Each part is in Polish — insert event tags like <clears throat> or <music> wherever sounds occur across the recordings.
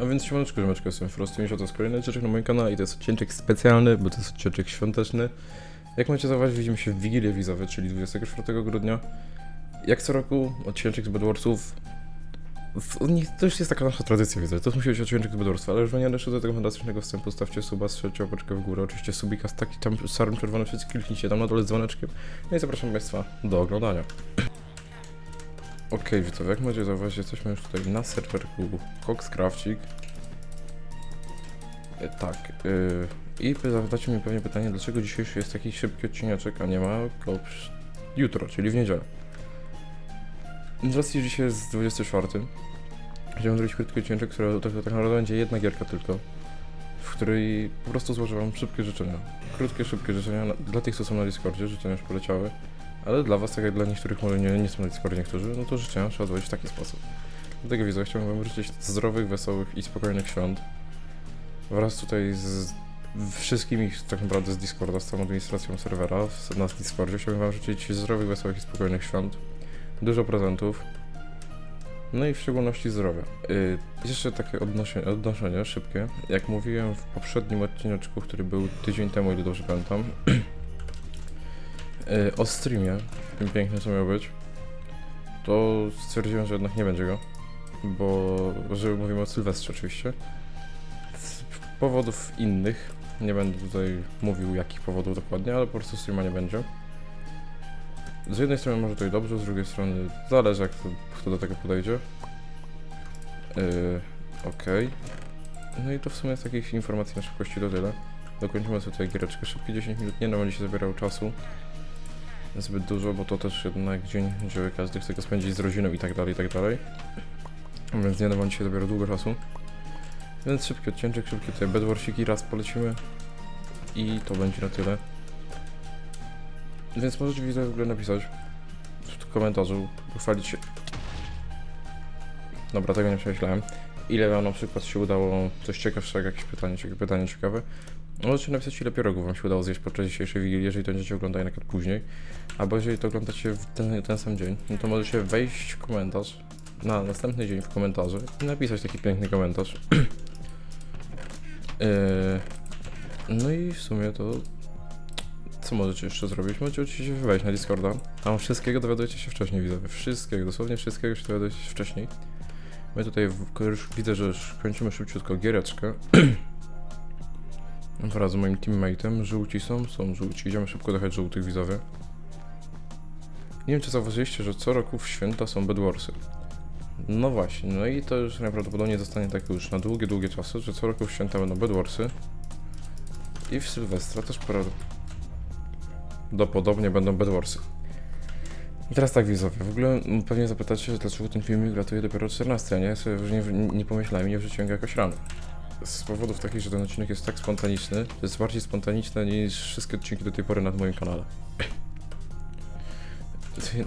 A więc siemaneczko, ziomeczko, jestem Frosty, to jest kolejny odcinek na moim kanale i to jest odcinek specjalny, bo to jest odcinek świąteczny. Jak możecie zauważyć, widzimy się w Wigilię Wizowe, czyli 24 grudnia. Jak co roku, odcinek z Bedwarsów. To już jest taka nasza tradycja, widzę. To musi być odcinek z Bedwarsów, ale już nie jeszcze do tego fantastycznego wstępu, stawcie suba, strzelcie łapeczkę w górę, oczywiście subika z takim tam starym czerwonym przyciskiem, kliknijcie tam na dole z dzwoneczkiem. No i zapraszam Państwa do oglądania. Okej, widzowie, jak możecie zauważyć, jesteśmy już tutaj na serwerku Coxcrafcik. E, tak, yy, i zadacie mi pewnie pytanie, dlaczego dzisiejszy jest taki szybki odcineczek, a nie ma go jutro, czyli w niedzielę. Z racji, że dzisiaj jest 24, chciałem zrobić krótki odcinek, który tak, tak naprawdę będzie jedna gierka tylko, w której po prostu złożę wam szybkie życzenia. Krótkie, szybkie życzenia dla tych, co są na Discordzie, życzenia już poleciały. Ale dla was, tak jak dla niektórych może nie, nie są na Discordzie niektórzy, no to życzenia trzeba złożyć w taki sposób. Dlatego widzę, chciałbym wam życzyć zdrowych, wesołych i spokojnych świąt. Wraz tutaj z wszystkimi tak naprawdę z Discorda, z całą administracją serwera, na Discordzie, chciałbym wam życzyć zdrowych, wesołych i spokojnych świąt. Dużo prezentów. No i w szczególności zdrowia. Yy, jeszcze takie odnoszenie, odnoszenie szybkie. Jak mówiłem w poprzednim odcineczku, który był tydzień temu, ile dobrze pamiętam, <clears throat> yy, o streamie, tym pięknym co miał być, to stwierdziłem, że jednak nie będzie go, bo, że mówimy o Sylwestrze oczywiście. Z powodów innych, nie będę tutaj mówił jakich powodów dokładnie, ale po prostu streama nie będzie. Z jednej strony może to i dobrze, z drugiej strony zależy jak to, kto do tego podejdzie. Yy, Okej. No i to w sumie z takich informacji na szybkości to tyle. Dokończymy sobie tutaj giereczkę. Szybkie 10 minut, nie no, będzie się zabierało czasu zbyt dużo, bo to też jednak dzień, gdzie każdy chce go spędzić z rodziną i tak dalej, i tak dalej. Więc nie no, będzie się dopiero długo czasu. Więc szybki odcinek, szybkie tutaj bedwarsiki, raz polecimy i to będzie na tyle. Więc możecie widzę w ogóle napisać w komentarzu, pochwalić się. Dobra, tego nie przemyślałem. Ile wam na przykład się udało coś ciekawszego, jakieś pytanie, ciekawe, pytanie ciekawe. Możecie napisać ile pierogów wam się udało zjeść podczas dzisiejszej wigilii, jeżeli to będziecie oglądali na później. Albo jeżeli to oglądacie w ten, ten sam dzień, no to możecie wejść w komentarz na następny dzień w komentarze i napisać taki piękny komentarz. Yy, <clears throat> no i w sumie to co możecie jeszcze zrobić? Możecie oczywiście wejść na Discorda. Tam wszystkiego dowiadujecie się wcześniej, widzowie. Wszystkiego, dosłownie wszystkiego się dowiadujecie się wcześniej. My tutaj w, już widzę, że już kończymy szybciutko giereczkę. <clears throat> Wraz z moim teammate'em. Żółci są, są żółci. Idziemy szybko dojechać żółtych, widzowie. Nie wiem, czy zauważyliście, że co roku w święta są Bedwarsy. No właśnie, no i to już najprawdopodobniej zostanie tak już na długie, długie czasy, że co roku w święta będą Bedwarsy. I w Sylwestra też prawdopodobnie będą Bedwarsy. I teraz tak widzowie, w ogóle pewnie zapytacie dlaczego ten filmik latuje dopiero o 14, a nie? Ja sobie nie, nie pomyślałem i nie wrzuciłem go jakoś rano. Z powodów takich, że ten odcinek jest tak spontaniczny, to jest bardziej spontaniczny niż wszystkie odcinki do tej pory na moim kanale.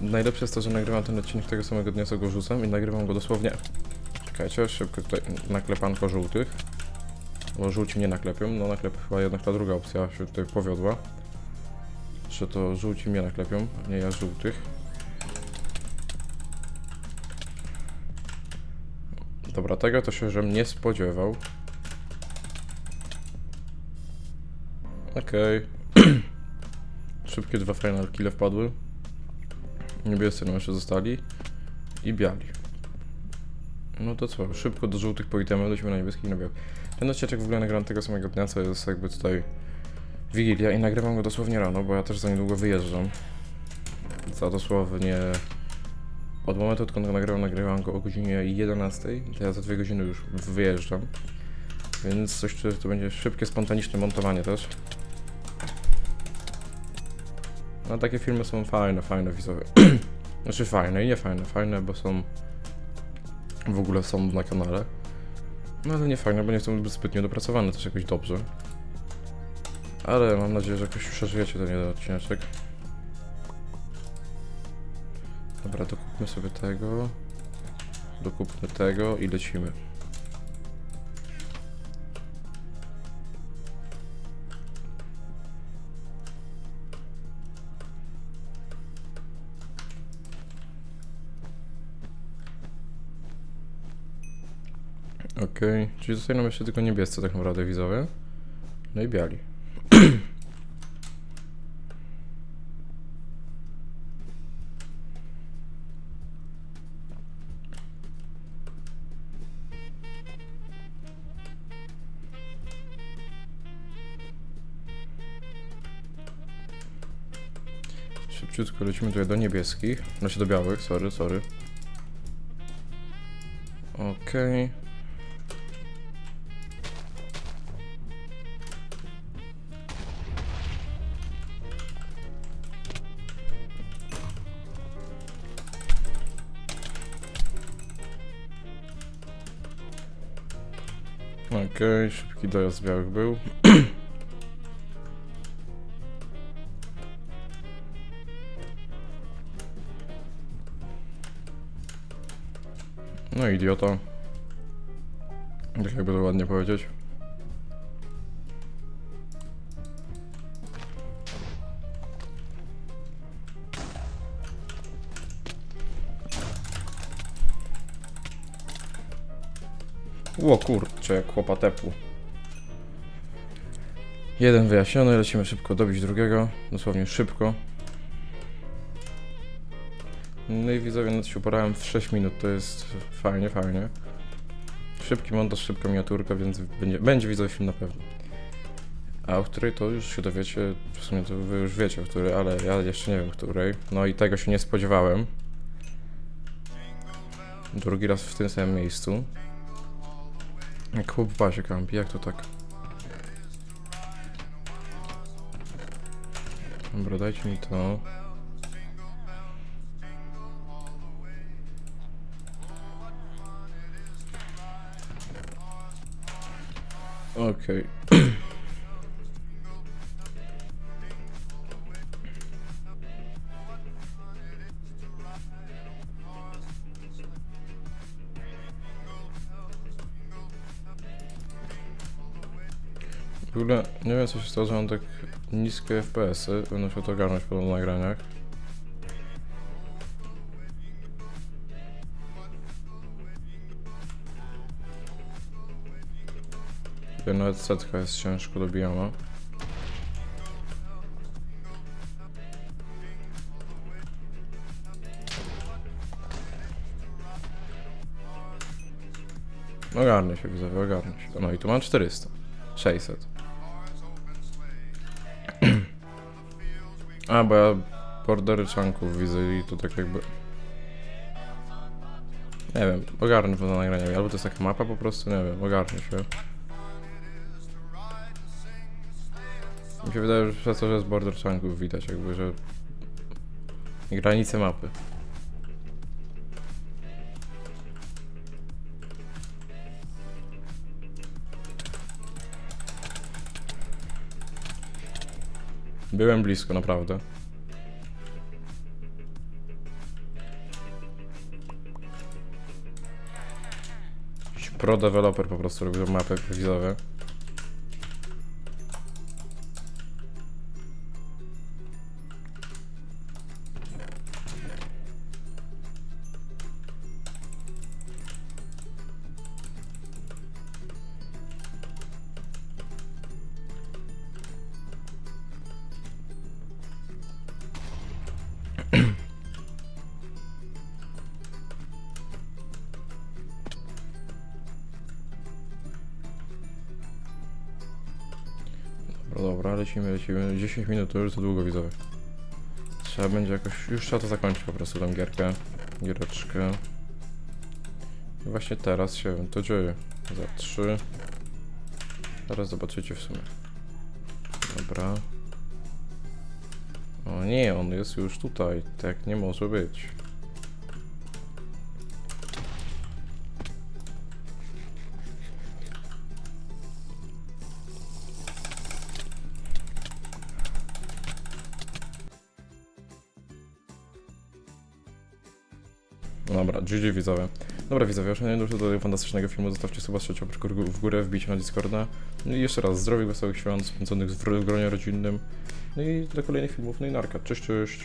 <clears throat> Najlepsze jest to, że nagrywam ten odcinek tego samego dnia, co go rzucam i nagrywam go dosłownie... Czekajcie, szybko tutaj naklepanko żółtych. Bo żółci mnie naklepią, no naklep chyba jednak ta druga opcja się tutaj powiodła. Że to żółci mnie naklepią, nie ja żółtych. Dobra, tego to się żem nie spodziewał. Okej. <clears throat> Szybkie dwa final kille wpadły. Niebiescy nam jeszcze zostali. I biali. No to co, szybko do żółtych po itemy, na niebieskich i na białych. Ten odcinek w ogóle nagrałem tego samego dnia, co jest jakby tutaj Wigilia i nagrywam go dosłownie rano, bo ja też za niedługo wyjeżdżam. Za dosłownie... Od momentu, odkąd go nagrywam, nagrywam go o godzinie 11, to ja za dwie godziny już wyjeżdżam. Więc coś, co to będzie szybkie, spontaniczne montowanie też. No takie filmy są fajne, fajne widzowie. <clears throat> znaczy fajne i nie fajne. Fajne, bo są... W ogóle są na kanale. No ale nie fajne, bo nie są zbytnio dopracowane też jakoś dobrze. Ale mam nadzieję, że jakoś przeżyjecie ten jeden odcineczek. Dobra, dokupmy sobie tego. Dokupmy tego i lecimy. Ok. Okej, czyli zostają nam jeszcze tylko niebiescy tak naprawdę widzowie. No i biali. Szybciutko lecimy tutaj do niebieskich. Znaczy do białych, sorry, sorry. Okej. Okej, szybki dojazd białych był. <clears throat> No idiota. Tak jakby to ładnie powiedzieć. Ło kurczę, jak chłopa tepł. Jeden wyjaśniony, lecimy szybko dobić drugiego. Dosłownie szybko. No i widzowie, no to się uporałem w 6 minut, to jest fajnie, fajnie. Szybki montaż, szybka miniaturka, więc będzie, będzie widzowie film na pewno. A o której to już się dowiecie, w sumie to wy już wiecie o której, ale ja jeszcze nie wiem której. No i tego się nie spodziewałem. Drugi raz w tym samym miejscu. Jak chłop w bazie kampi, jak to tak? Dobra, dajcie mi to. Okej. <clears throat> W ogóle nie wiem co się stało, że mam tak niskie FPS-y. Będę się to ogarnąć po nagraniach. Tutaj Nawet setka jest ciężko dobijana. Ogarnę się, widzowie, ogarnę się. No i tu mam 400. 600. A, bo ja bordery chunków widzę i to tak jakby... Nie wiem, ogarnę to na nagraniu. Albo to jest taka mapa po prostu, nie wiem, ogarnę się. Mi się wydaje, że przez to, że z border chunków widać jakby, że... Granice mapy. Byłem blisko, naprawdę. Jakiś Pro developer po prostu robił mapy wizowe. Lecimy, lecimy. 10 minut to już za długo widzowie. Trzeba będzie jakoś, już trzeba to zakończyć po prostu tą gierkę, giereczkę. I właśnie teraz się to dzieje. Za 3. Teraz zobaczycie w sumie. Dobra. O nie, on jest już tutaj. Tak nie może być. GG widzowie. Dobra widzowie, już nie do tego fantastycznego filmu, zostawcie suba trzecią w górę, wbijcie na Discorda. No i jeszcze raz, zdrowych, wesołych świąt, spędzonych w gronie rodzinnym. No i do kolejnych filmów, no i narka. Cześć, cześć.